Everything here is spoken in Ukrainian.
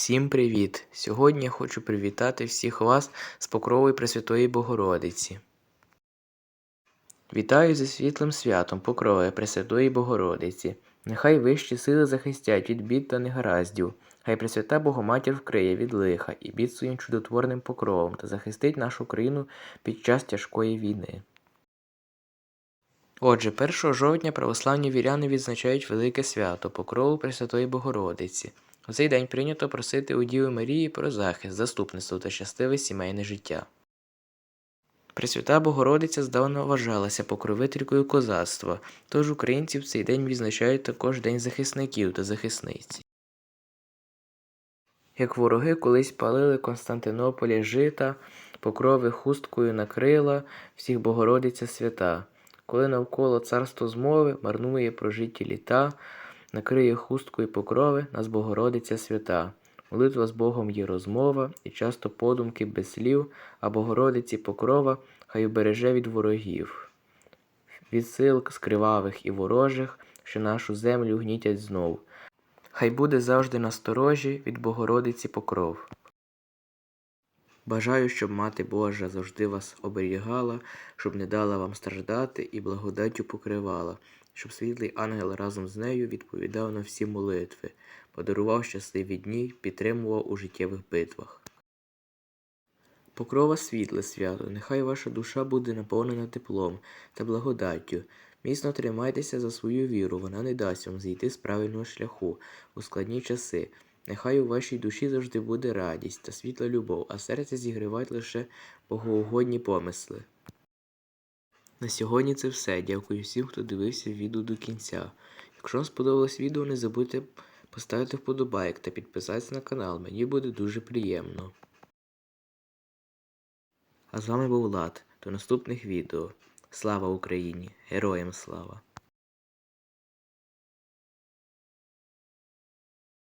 Всім привіт! Сьогодні я хочу привітати всіх вас з покровою Пресвятої Богородиці. Вітаю зі світлим святом покрови Пресвятої Богородиці. Нехай вищі сили захистять від бід та негараздів. Хай Пресвята Богоматір вкриє від лиха і бід своїм чудотворним покровом та захистить нашу країну під час тяжкої війни. Отже, 1 жовтня православні віряни відзначають велике свято Покрову Пресвятої Богородиці. У цей день прийнято просити у Діви Марії про захист, заступництво та щасливе сімейне життя. Пресвята Богородиця здавна вважалася покровителькою козацтва, тож українці в цей день відзначають також День захисників та захисниць. Як вороги колись палили Константинополі жита, покрови хусткою накрила, всіх Богородиця свята. Коли навколо царство змови марнує прожиті літа, накриє хусткою покрови нас Богородиця свята. Молитва з Богом є розмова, і часто подумки без слів, а Богородиці покрова хай убереже від ворогів, від сил скривавих і ворожих, що нашу землю гнітять знов. Хай буде завжди насторожі від Богородиці покров. Бажаю, щоб Мати Божа завжди вас оберігала, щоб не дала вам страждати і благодаттю покривала, щоб світлий ангел разом з нею відповідав на всі молитви, подарував щасливі дні, підтримував у життєвих битвах. Покрова світле свято, нехай ваша душа буде наповнена теплом та благодаттю. Міцно тримайтеся за свою віру, вона не дасть вам зійти з правильного шляху у складні часи. Нехай у вашій душі завжди буде радість та світла любов, а серце зігрівають лише богоугодні помисли. На сьогодні це все. Дякую всім, хто дивився відео до кінця. Якщо вам сподобалось відео, не забудьте поставити вподобайк та підписатися на канал. Мені буде дуже приємно. А з вами був Влад. До наступних відео. Слава Україні! Героям слава!